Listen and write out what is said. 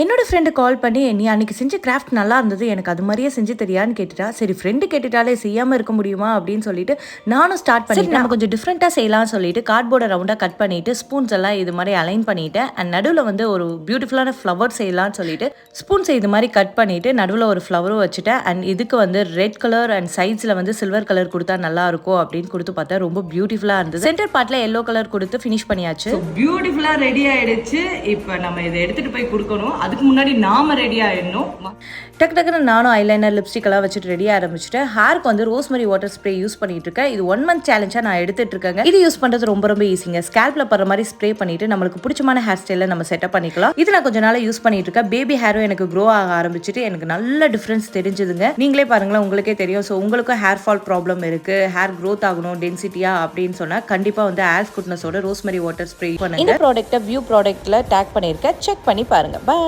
என்னோட friend call பண்ணி நீ அன்னைக்கு செஞ்ச கிராஃப்ட் நல்லா இருந்தது எனக்கு அது மாதிரியே செஞ்சு தெரியான்னு கேட்டுட்டா சரி ஃப்ரெண்டு கேட்டுட்டாலே செய்யாமல் இருக்க முடியுமா? அப்படின்னு சொல்லிட்டு நானும் ஸ்டார்ட் பண்ணிட்டு நம்ம கொஞ்சம் டிஃப்ரெண்ட்டாக செய்யலாம்னு சொல்லிட்டு கார்ட்போர்டை ரவுண்டாக கட் பண்ணிட்டு ஸ்பூன்ஸ் எல்லாம் இது மாதிரி அலைன் பண்ணிட்டேன். அண்ட் நடுவில் வந்து ஒரு பியூட்டிஃபுல்லான ஃப்ளவர் செய்யலாம்னு சொல்லிட்டு ஸ்பூன்ஸ் இது மாதிரி கட் பண்ணிட்டு நடுவில் ஒரு ஃப்ளவரும் வச்சுட்டேன். அண்ட் இதுக்கு வந்து ரெட் கலர் அண்ட் சைட்ஸில் வந்து சில்வர் கலர் கொடுத்தா நல்லா இருக்கும் அப்படின்னு கொடுத்து பார்த்தா ரொம்ப பியூட்டிஃபுல்லாக இருந்தது. சென்டர் பார்ட்டில் எல்லோ கலர் கொடுத்து ஃபினிஷ் பண்ணியாச்சு. பியூட்டிஃபுல்லா ரெடி ஆயிடுச்சு. இப்போ நம்ம இதை எடுத்துட்டு போய் கொடுக்கணும். அதுக்கு முன்னாடி நாம ரெடி ஆயிடணும். டக்கு டக்குன்னு நானும் ஐலைனர் லிப்ஸ்டிக் எல்லாம் வச்சுட்டு ரெடி ஆரம்பிச்சிட்டேன் ஹேருக்கு வந்து ரோஸ்மரி வாட்டர் ஸ்ப்ரே யூஸ் பண்ணிட்டு இருக்கேன். இது ஒன் மந்த் சேலஞ்சாக நான் எடுத்துட்டு இருக்கேங்க. இது யூஸ் பண்றது ரொம்ப ரொம்ப ஈஸிங்க ஸ்கேல்ப்ல படுற மாதிரி ஸ்ப்ரே பண்ணிட்டு நம்மளுக்கு பிடிச்சமான ஹேர் ஸ்டைல நம்ம செட்டப் பண்ணிக்கலாம். இது நான் கொஞ்ச நாள் யூஸ் பண்ணிட்டு இருக்கேன். பேபி ஹேரும் எனக்கு க்ரோ ஆக ஆரம்பிச்சிட்டு எனக்கு நல்ல டிஃபரன்ஸ் தெரிஞ்சதுங்க. நீங்களே பாருங்களேன் உங்களுக்கே தெரியும். ஸோ உங்களுக்கும் ஹேர் ஃபால் ப்ராப்ளம் இருக்கு. ஹேர் க்ரோத் ஆகணும் டென்சிட்டியா அப்படின்னு சொன்னா கண்டிப்பா வந்து ஆஸ் குட்னஸோட ரோஸ்மரி வாட்டர் ஸ்ப்ரே பண்ணுங்க. இந்த ப்ராடக்ட்டை வியூ ப்ராடக்ட்ல டேக் பண்ணியிருக்கேன் செக் பண்ணி பாருங்க. பை